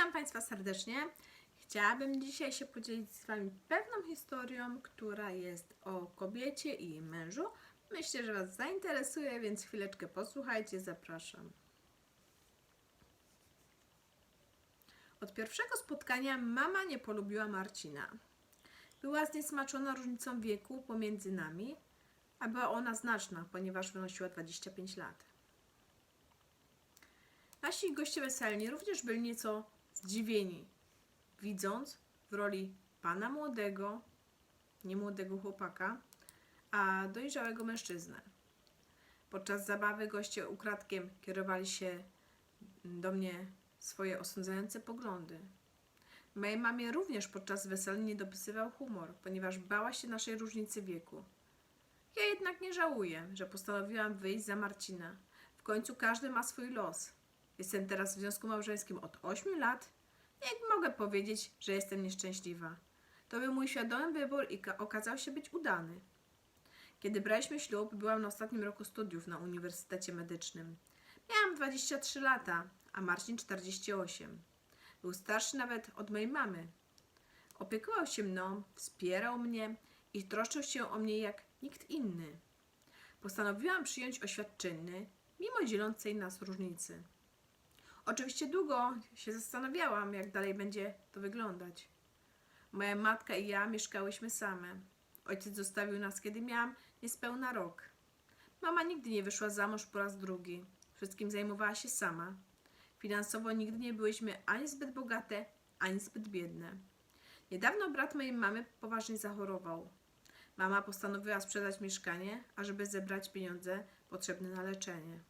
Witam Państwa serdecznie. Chciałabym dzisiaj się podzielić z Wami pewną historią, która jest o kobiecie i jej mężu. Myślę, że Was zainteresuje, więc chwileczkę posłuchajcie, zapraszam. Od pierwszego spotkania mama nie polubiła Marcina. Była zniesmaczona różnicą wieku pomiędzy nami, a była ona znaczna, ponieważ wynosiła 25 lat. Nasi goście weselni również byli nieco zdziwieni, widząc w roli pana młodego, nie młodego chłopaka, a dojrzałego mężczyznę. Podczas zabawy goście ukradkiem kierowali się do mnie swoje osądzające poglądy. Mojej mamie również podczas wesel nie dopisywał humor, ponieważ bała się naszej różnicy wieku. Ja jednak nie żałuję, że postanowiłam wyjść za Marcina. W końcu każdy ma swój los. Jestem teraz w związku małżeńskim od 8 lat. Jak mogę powiedzieć, że jestem nieszczęśliwa? To był mój świadomy wybór i ka- okazał się być udany. Kiedy braliśmy ślub, byłam na ostatnim roku studiów na Uniwersytecie Medycznym. Miałam 23 lata, a Marcin 48. Był starszy nawet od mojej mamy. Opiekował się mną, wspierał mnie i troszczył się o mnie jak nikt inny. Postanowiłam przyjąć oświadczyny, mimo dzielącej nas różnicy. Oczywiście długo się zastanawiałam, jak dalej będzie to wyglądać. Moja matka i ja mieszkałyśmy same. Ojciec zostawił nas, kiedy miałam niespełna rok. Mama nigdy nie wyszła za mąż po raz drugi. Wszystkim zajmowała się sama. Finansowo nigdy nie byłyśmy ani zbyt bogate, ani zbyt biedne. Niedawno brat mojej mamy poważnie zachorował. Mama postanowiła sprzedać mieszkanie, ażeby zebrać pieniądze potrzebne na leczenie.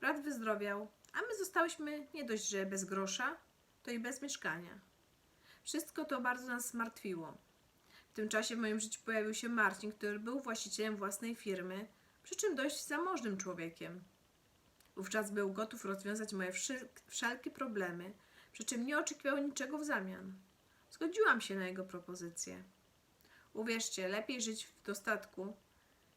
Brat wyzdrowiał, a my zostałyśmy nie dość, że bez grosza, to i bez mieszkania. Wszystko to bardzo nas zmartwiło. W tym czasie w moim życiu pojawił się Marcin, który był właścicielem własnej firmy, przy czym dość zamożnym człowiekiem. Wówczas był gotów rozwiązać moje wszelkie problemy, przy czym nie oczekiwał niczego w zamian. Zgodziłam się na jego propozycję. Uwierzcie, lepiej żyć w dostatku.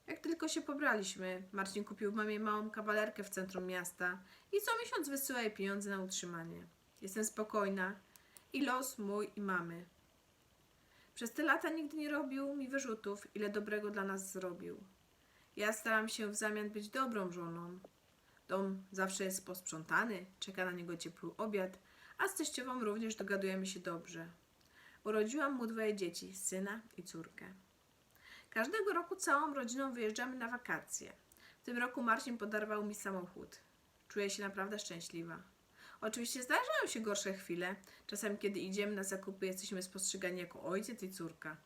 Jak tylko się pobraliśmy, Marcin kupił mamie małą kawalerkę w centrum miasta i co miesiąc wysyła jej pieniądze na utrzymanie. Jestem spokojna i los mój i mamy. Przez te lata nigdy nie robił mi wyrzutów, ile dobrego dla nas zrobił. Ja staram się w zamian być dobrą żoną. Dom zawsze jest posprzątany, czeka na niego ciepły obiad, a z teściową również dogadujemy się dobrze. Urodziłam mu dwoje dzieci, syna i córkę. Każdego roku całą rodziną wyjeżdżamy na wakacje. W tym roku Marcin podarował mi samochód. Czuję się naprawdę szczęśliwa. Oczywiście zdarzają się gorsze chwile. Czasem, kiedy idziemy na zakupy, jesteśmy spostrzegani jako ojciec i córka.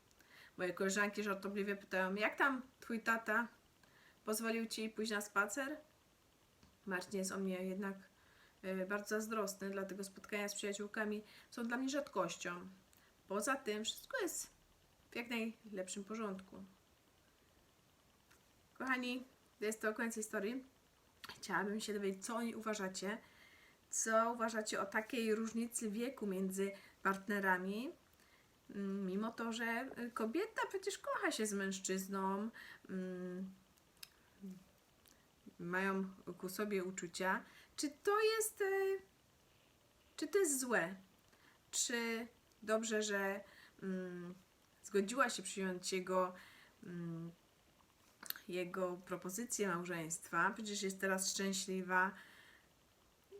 Moje koleżanki żartobliwie pytają, jak tam twój tata? Pozwolił ci pójść na spacer? Marcin jest o mnie jednak e, bardzo zazdrosny, dlatego spotkania z przyjaciółkami są dla mnie rzadkością. Poza tym wszystko jest w jak najlepszym porządku. Kochani, jest to koniec historii. Chciałabym się dowiedzieć, co oni uważacie. Co uważacie o takiej różnicy wieku między partnerami? Mm, Mimo to, że y, kobieta przecież kocha się z mężczyzną, mm, mają ku sobie uczucia. Czy to jest, y, czy to jest złe? Czy dobrze, że mm, zgodziła się przyjąć jego, jego propozycję małżeństwa? Przecież jest teraz szczęśliwa.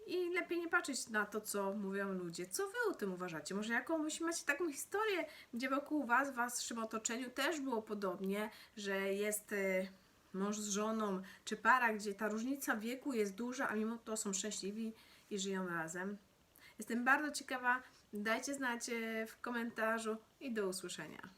I lepiej nie patrzeć na to, co mówią ludzie. Co wy o tym uważacie? Może jakąś macie taką historię, gdzie wokół was, w waszym otoczeniu też było podobnie, że jest e, mąż z żoną, czy para, gdzie ta różnica wieku jest duża, a mimo to są szczęśliwi i żyją razem. Jestem bardzo ciekawa. Dajcie znać e, w komentarzu i do usłyszenia.